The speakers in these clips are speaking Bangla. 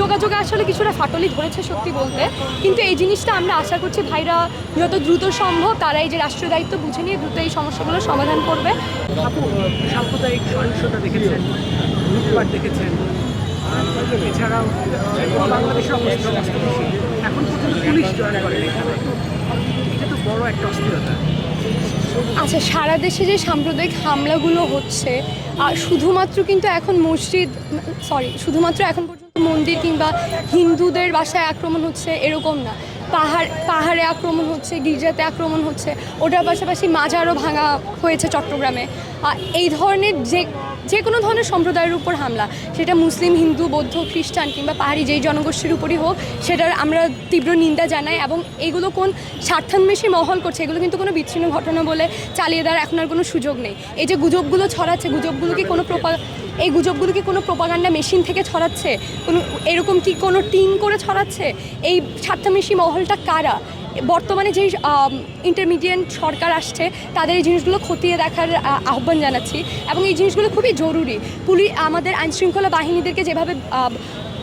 যোগাযোগে আসলে কিছুটা ফাটলি ধরেছে সত্যি বলতে। কিন্তু এই জিনিসটা আমরা আশা করছি ভাইরা যত দ্রুত সম্ভব তারা এই যে রাষ্ট্রীয় দায়িত্ব বুঝে নিয়ে দ্রুত এই সমস্যাগুলোর সমাধান করবে। সাম্প্রদায়িক সহিংসতা দেখেছেন লুটপাট দেখেছেন এছাড়াও বাংলাদেশের অবস্থা এখন পর্যন্ত পুলিশ জয়েন করে এখানে। এটা তো বড় একটা অস্থিরতা। আচ্ছা সারা দেশে যে সাম্প্রদায়িক হামলাগুলো হচ্ছে আর শুধুমাত্র কিন্তু এখন মসজিদ সরি শুধুমাত্র এখন পর্যন্ত মন্দির কিংবা হিন্দুদের বাসায় আক্রমণ হচ্ছে এরকম না। পাহাড়, পাহাড়ে আক্রমণ হচ্ছে, গির্জাতে আক্রমণ হচ্ছে। ওটার পাশাপাশি মাজারও ভাঙা হয়েছে চট্টগ্রামে। এই ধরনের যে যে কোনো ধরনের সম্প্রদায়ের উপর হামলা, সেটা মুসলিম, হিন্দু, বৌদ্ধ, খ্রিস্টান কিংবা পাহাড়ি যেই জনগোষ্ঠীর উপরই হোক, সেটার আমরা তীব্র নিন্দা জানাই এবং এগুলো কোন স্বার্থান্বেষী মহল করছে, এগুলো কিন্তু কোনো বিচ্ছিন্ন ঘটনা বলে চালিয়ে দেওয়ার এখন আর কোনো সুযোগ নেই। এই যে গুজবগুলো ছড়াচ্ছে, গুজবগুলো কি কোনো প্রপা, এই গুজবগুলো কি কোনো প্রোপাগান্ডা মেশিন থেকে ছড়াচ্ছে? কোনো, এরকম কি কোনো টিম করে ছড়াচ্ছে? এই স্বার্থান্বেষী মহলটা কারা? বর্তমানে যেই ইন্টারমিডিয়েট সরকার আসছে, তাদের এই জিনিসগুলো খতিয়ে দেখার আহ্বান জানাচ্ছি। এবং এই জিনিসগুলো খুবই জরুরি। পুলিশ আমাদের আইনশৃঙ্খলা বাহিনীদেরকে যেভাবে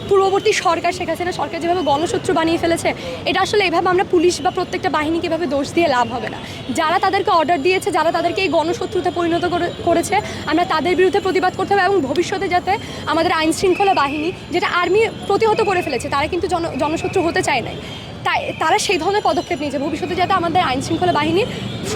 পূর্ববর্তী সরকার, শেখ হাসিনা সরকার যেভাবে গণশত্রু বানিয়ে ফেলেছে, এটা আসলে এভাবে আমরা পুলিশ বা প্রত্যেকটা বাহিনীকে এভাবে দোষ দিয়ে লাভ হবে না। যারা তাদেরকে অর্ডার দিয়েছে, যারা তাদেরকে এই গণশত্রুতে পরিণত করে- করেছে, আমরা তাদের বিরুদ্ধে প্রতিবাদ করতে হবে এবং ভবিষ্যতে যাতে আমাদের আইনশৃঙ্খলা বাহিনী, যেটা আর্মি প্রতিহত করে ফেলেছে, তারা কিন্তু জন, জনশত্রু হতে চায় নাই। তাই তারা সেই ধরনের পদক্ষেপ নিয়েছে। ভবিষ্যতে যাতে আমাদের আইন শৃঙ্খলা বাহিনীর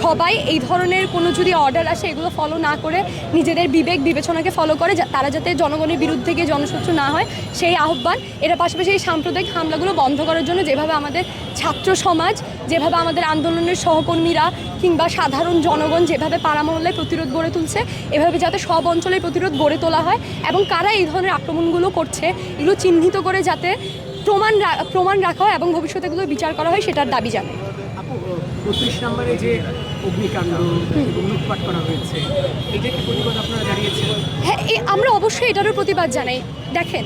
সবাই এই ধরনের কোনো যদি অর্ডার আসে, এগুলো ফলো না করে নিজেদের বিবেক বিবেচনাকে ফলো করে তারা যাতে জনগণের বিরুদ্ধে গিয়ে জনশত্রু না হয়, সেই আহ্বান। এর পাশাপাশি এই সাম্প্রদায়িক হামলাগুলো বন্ধ করার জন্য যেভাবে আমাদের ছাত্র সমাজ, যেভাবে আমাদের আন্দোলনের সহকর্মীরা কিংবা সাধারণ জনগণ যেভাবে পাড়া মহল্লায় প্রতিরোধ গড়ে তুলছে, এভাবে যাতে সব অঞ্চলে প্রতিরোধ গড়ে তোলা হয় এবং কারা এই ধরনের আক্রমণগুলো করছে, এগুলো চিহ্নিত করে যাতে প্রমাণ প্রমাণ রাখা হয় এবং ভবিষ্যতে এগুলো বিচার করা হয় সেটার দাবি জানায় বত্রিশ নম্বরে যে অগ্নিকাণ্ড লুটপাট করা হয়েছে প্রতিবাদ আপনারা জানিয়েছেন? হ্যাঁ এ- আমরা অবশ্যই এটারও প্রতিবাদ জানাই। দেখেন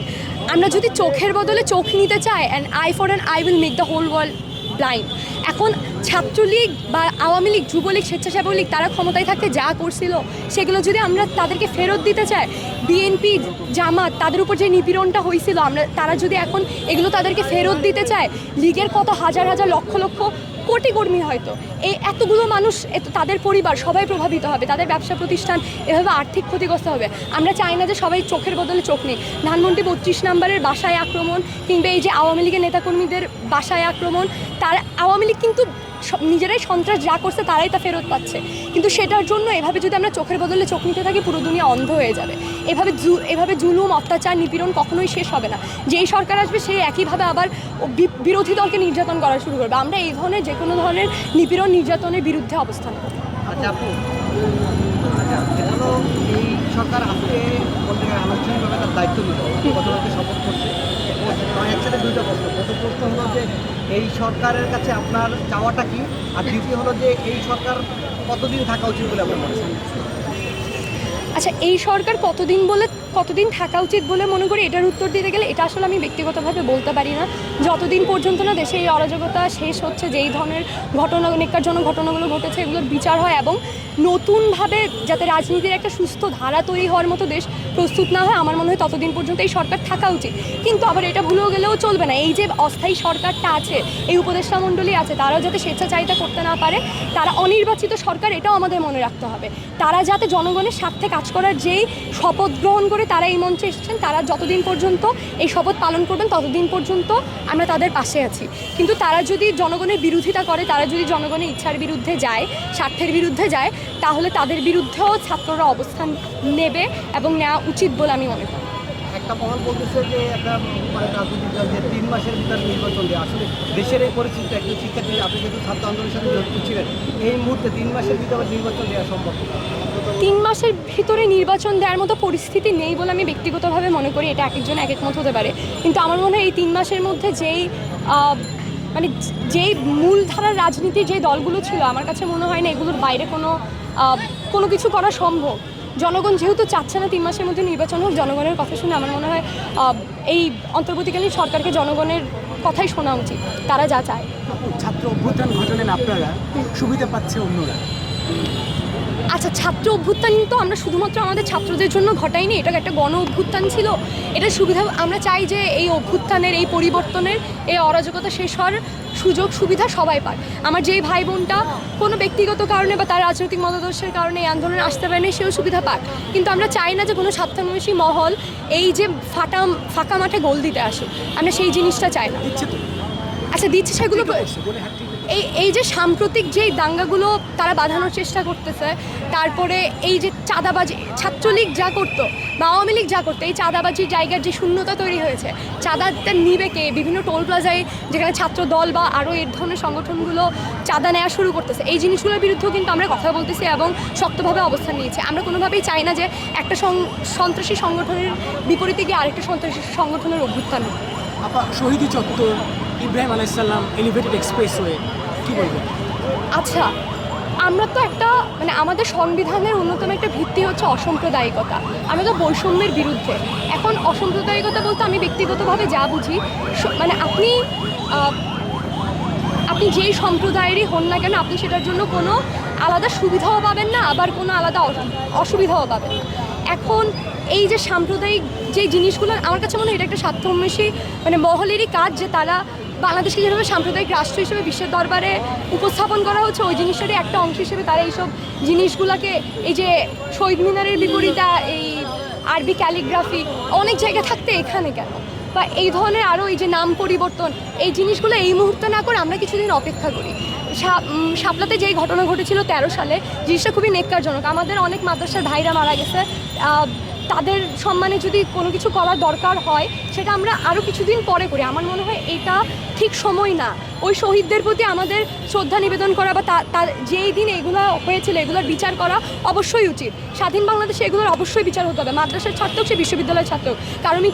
আমরা যদি চোখের বদলে চোখ নিতে চাই and eye for and eye will make the whole world blind. এখন ছাত্রলীগ বা আওয়ামী লীগ, যুবলীগ স্বেচ্ছাসেবক লীগ তারা ক্ষমতায় থাকতে যা করছিল, সেগুলো যদি আমরা তাদেরকে ফেরত দিতে চাই, বিএনপি, জামাত, তাদের উপর যে নিপীড়নটা হয়েছিল, আমরা, তারা যদি এখন এগুলো তাদেরকে ফেরত দিতে চায়, লীগের কত হাজার হাজার লক্ষ লক্ষ কোটি কর্মী হয়তো, এই এতগুলো মানুষ তাদের পরিবার সবাই প্রভাবিত হবে, তাদের ব্যবসা প্রতিষ্ঠান এভাবে আর্থিক ক্ষতিগ্রস্ত হবে। আমরা চাই না যে সবাই চোখের বদলে চোখ নেই ধানমন্ডি বত্রিশ নম্বরের বাসায় আক্রমণ কিংবা এই যে আওয়ামী লীগের নেতাকর্মীদের বাসায় আক্রমণ তার আওয়ামী লীগ কিন্তু নিজেরাই সন্ত্রাস যা করছে তারাই তা ফেরত পাচ্ছে। কিন্তু সেটার জন্য এভাবে যদি আমরা চোখের বদলে চোখ নিতে থাকি, পুরো দুনিয়া অন্ধ হয়ে যাবে। এভাবে এভাবে জুলুম, অত্যাচার, নিপীড়ন কখনোই শেষ হবে না। যেই সরকার আসবে সেই একইভাবে আবার বিরোধী দলকে নির্যাতন করা শুরু করবে। আমরা এই ধরনের যে কোনো ধরনের নিপীড়ন, নির্যাতনের বিরুদ্ধে অবস্থান করব। আচ্ছা আচ্ছা সরকার আজকে দায়িত্ব শপথ করছে। একসাথে দুইটা প্রশ্ন। প্রথম প্রশ্ন হলো যে, এই সরকারের কাছে আপনার চাওয়াটা কি? আর দ্বিতীয় হলো যে, এই সরকার কতদিন থাকা উচিত বলে আপনার মনে আচ্ছা এই সরকার কতদিন বলে কতদিন থাকা উচিত বলে মনে করি? এটার উত্তর দিতে গেলে এটা আসলে আমি ব্যক্তিগতভাবে বলতে পারি না। যতদিন পর্যন্ত না দেশে এই অরাজকতা শেষ হচ্ছে, যেই ধরনের ঘটনা নিকারজনক ঘটনাগুলো ঘটেছে, এগুলোর বিচার হয় এবং নতুনভাবে যাতে রাজনীতির একটা সুস্থ ধারা তৈরি হওয়ার মতো দেশ প্রস্তুত না হয়, আমার মনে হয় ততদিন পর্যন্ত এই সরকার থাকা উচিত। কিন্তু আবার এটা ভুলেও গেলেও চলবে না। এই যে অস্থায়ী সরকারটা আছে, এই উপদেষ্টা মণ্ডলী আছে, তারাও যাতে স্বেচ্ছাচারিতা করতে না পারে, তারা অনির্বাচিত সরকার এটাও আমাদের মনে রাখতে হবে। তারা যাতে জনগণের স্বার্থে কাজ করার যেই শপথ গ্রহণ করে তারা এই মঞ্চে এসেছেন, তারা যতদিন পর্যন্ত এই শপথ পালন করবেন, ততদিন পর্যন্ত আমরা তাদের পাশে আছি। কিন্তু তারা যদি জনগণের বিরোধিতা করে, তারা যদি জনগণের ইচ্ছার বিরুদ্ধে যায়, স্বার্থের বিরুদ্ধে যায়, তাহলে তাদের বিরুদ্ধেও ছাত্ররা অবস্থান নেবে এবং নেওয়া উচিত বলে আমি মনে করি। একটা মহল বলতেছে যে একটা মানে রাজনৈতিক দল যে তিন মাসের ভিতরে নির্বাচন দেয়। আসলে দেশের এই পরিস্থিতি একজন শিক্ষার্থী, আপনি যেহেতু ছাত্র আন্দোলনের সাথে জড়িত ছিলেন, এই মুহূর্তে তিন মাসের ভিতরে নির্বাচন দেওয়া সম্ভব তিন মাসের ভিতরে নির্বাচন দেওয়ার মতো পরিস্থিতি নেই বলে আমি ব্যক্তিগতভাবে মনে করি, এটা এক একজন এক এক মত হতে পারে। কিন্তু আমার মনে হয় এই তিন মাসের মধ্যে যেই মানে যেই মূলধারার রাজনীতি যে দলগুলো ছিল, আমার কাছে মনে হয় না এগুলোর বাইরে কোনো কোনো কিছু করা সম্ভব। জনগণ যেহেতু চাচ্ছে না তিন মাসের মধ্যে নির্বাচন হোক, জনগণের কথা শুনে আমার মনে হয় এই অন্তর্বর্তীকালীন সরকারকে জনগণের কথাই শোনা উচিত, তারা যা চায়। ছাত্র অভ্যুত্থান ঘটালেন আপনারা, সুবিধা পাচ্ছে অন্যরা। আচ্ছা ছাত্র অভ্যুত্থান তো আমরা শুধুমাত্র আমাদের ছাত্রদের জন্য ঘটাইনি এটা একটা গণ অভ্যুত্থান ছিল। এটা সুবিধা আমরা চাই যে এই অভ্যুত্থানের এই পরিবর্তনের এই অরাজকতা শেষ হওয়ার সুযোগ সুবিধা সবাই পায় আমার যেই ভাই বোনটা কোনো ব্যক্তিগত কারণে বা তার রাজনৈতিক মতাদর্শের কারণে এই আন্দোলনে আসতে পারেনি সেও সুবিধা পাক। কিন্তু আমরা চাই না যে কোনো স্বার্থান্বেষী মহল এই যে ফাটা ফাঁকা মাঠে গোল দিতে আসে আমরা সেই জিনিসটা চাই না। আচ্ছা দিচ্ছে সেগুলো এই এই যে সাম্প্রতিক যেই দাঙ্গাগুলো তারা বাঁধানোর চেষ্টা করতেছে, তারপরে এই যে চাঁদাবাজি, ছাত্রলীগ যা করতো বা আওয়ামী লীগ যা করতো, এই চাঁদাবাজির জায়গার যে শূন্যতা তৈরি হয়েছে, চাঁদাটা নিবে কে? বিভিন্ন টোল প্লাজায় যেখানে ছাত্র দল বা আরও এর ধরনের সংগঠনগুলো চাঁদা নেওয়া শুরু করতেছে। এই জিনিসগুলোর বিরুদ্ধেও কিন্তু আমরা কথা বলতেছি এবং শক্তভাবে অবস্থান নিয়েছি। আমরা কোনোভাবেই চাই না যে একটা সন্ত্রাসী সংগঠনের বিপরীতে গিয়ে আরেকটা সন্ত্রাসী সংগঠনের অভ্যুত্থান। আপা, শহীদি চত্বর, ইব্রাহিম আলাইসাল্লাম এলিভেটেড এক্সপ্রেসওয়ে কি আচ্ছা আমরা তো একটা মানে আমাদের সংবিধানের অন্যতম একটা ভিত্তি হচ্ছে অসাম্প্রদায়িকতা। আমরা তো বৈষম্যের বিরুদ্ধে। এখন অসাম্প্রদায়িকতা বলতে আমি ব্যক্তিগতভাবে যা বুঝি মানে আপনি আপনি যেই সম্প্রদায়েরই হন না কেন, আপনি সেটার জন্য কোনো আলাদা সুবিধাও পাবেন না, আবার কোনো আলাদা অসুবিধাও পাবেন না। এখন এই যে সাম্প্রদায়িক যে জিনিসগুলো, আমার কাছে মনে হয় এটা একটা স্বার্থন্বেষী মানে মহলেরই কাজ যে তারা বাংলাদেশকে যেভাবে সাম্প্রদায়িক রাষ্ট্র হিসেবে বিশ্বের দরবারে উপস্থাপন করা হচ্ছে ওই জিনিসটারই একটা অংশ হিসেবে তারা এইসব জিনিসগুলোকে এই যে শহীদ মিনারের বিপরীতে এই আরবি ক্যালিগ্রাফি অনেক জায়গা থাকতে এখানে কেন? বা এই ধরনের আরও এই যে নাম পরিবর্তন এই জিনিসগুলো এই মুহূর্তে না করে আমরা কিছুদিন অপেক্ষা করি। সা- উম, শাপলাতে যেই ঘটনা ঘটেছিল তেরো সালে জিনিসটা খুবই নেককারজনক। আমাদের অনেক মাদ্রাসার ভাইরা মারা গেছে। তাদের সম্মানে যদি কোনো কিছু করার দরকার হয়, সেটা আমরা আরও কিছুদিন পরে করি। আমার মনে হয় এটা ঠিক সময় না। ওই শহীদদের প্রতি আমাদের শ্রদ্ধা নিবেদন করা বা তার যেই দিন এগুলো হয়েছিল, এগুলোর বিচার করা অবশ্যই উচিত। স্বাধীন বাংলাদেশে এগুলোর অবশ্যই বিচার হতে হবে। মাদ্রাসার ছাত্র সে বিশ্ববিদ্যালয়ের ছাত্র কারও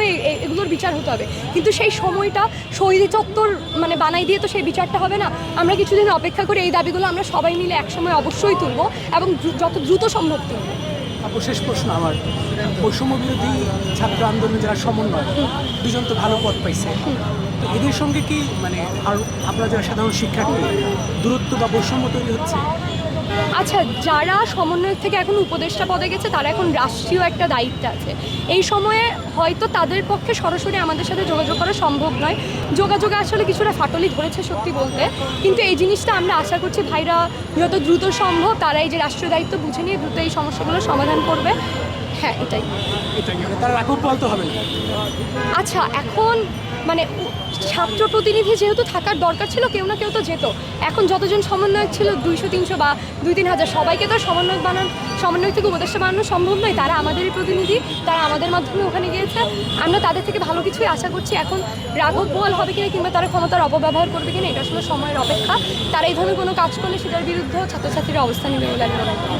এ- এ- এগুলোর বিচার হতে হবে। কিন্তু সেই সময়টা শহীদ চত্বর মানে বানাই দিয়ে তো সেই বিচারটা হবে না। আমরা কিছুদিন অপেক্ষা করে এই দাবিগুলো আমরা সবাই মিলে একসময় অবশ্যই তুলব এবং যত দ্রুত সম্ভব তুলব। শেষ প্রশ্ন আমার। বৈষম্য বিরোধী ছাত্র আন্দোলনে যারা সমন্বয়, দুজন তো ভালো পথ পাইছে। তো এদের সঙ্গে কি মানে আর আপনারা যারা সাধারণ শিক্ষার্থী, দূরত্ব বা বৈষম্য তৈরি হচ্ছে আচ্ছা যারা সমন্বয়ক থেকে এখন উপদেষ্টা পদে গেছে তারা এখন রাষ্ট্রীয় একটা দায়িত্ব আছে। এই সময়ে হয়তো তাদের পক্ষে সরাসরি আমাদের সাথে যোগাযোগ করা সম্ভব নয়। যোগাযোগে আসলে কিছুটা ফাটলি ধরেছে সত্যি বলতে। কিন্তু এই জিনিসটা আমরা আশা করছি ভাইরা যত দ্রুত সম্ভব তারা এই যে রাষ্ট্রীয় দায়িত্ব বুঝে নিয়ে দ্রুত এই সমস্যাগুলো সমাধান করবে। হ্যাঁ এটাই। আচ্ছা এখন মানে ছাত্র প্রতিনিধি যেহেতু থাকার দরকার ছিল, কেউ না কেউ তো যেত। এখন যতজন সমন্বয়ক ছিল, দুইশো, তিনশো বা দুই, তিন হাজার, সবাইকে তো সমন্বয়ক বানানো, সমন্বয়ক থেকে উপদেষ্টা বানানো সম্ভব নয়। তারা আমাদেরই প্রতিনিধি, তারা আমাদের মাধ্যমে ওখানে গিয়েছে। আমরা তাদের থেকে ভালো কিছুই আশা করছি। এখন রাঘব বোয়াল হবে কিনা, কিংবা তারা ক্ষমতার অপব্যবহার করবে কিনা, এটা আসলে সময়ের অপেক্ষা। তারা এই ধরনের কোনো কাজ করলে সেটার বিরুদ্ধেও ছাত্রছাত্রীরা অবস্থান নেবে বলে আমি মনে করি।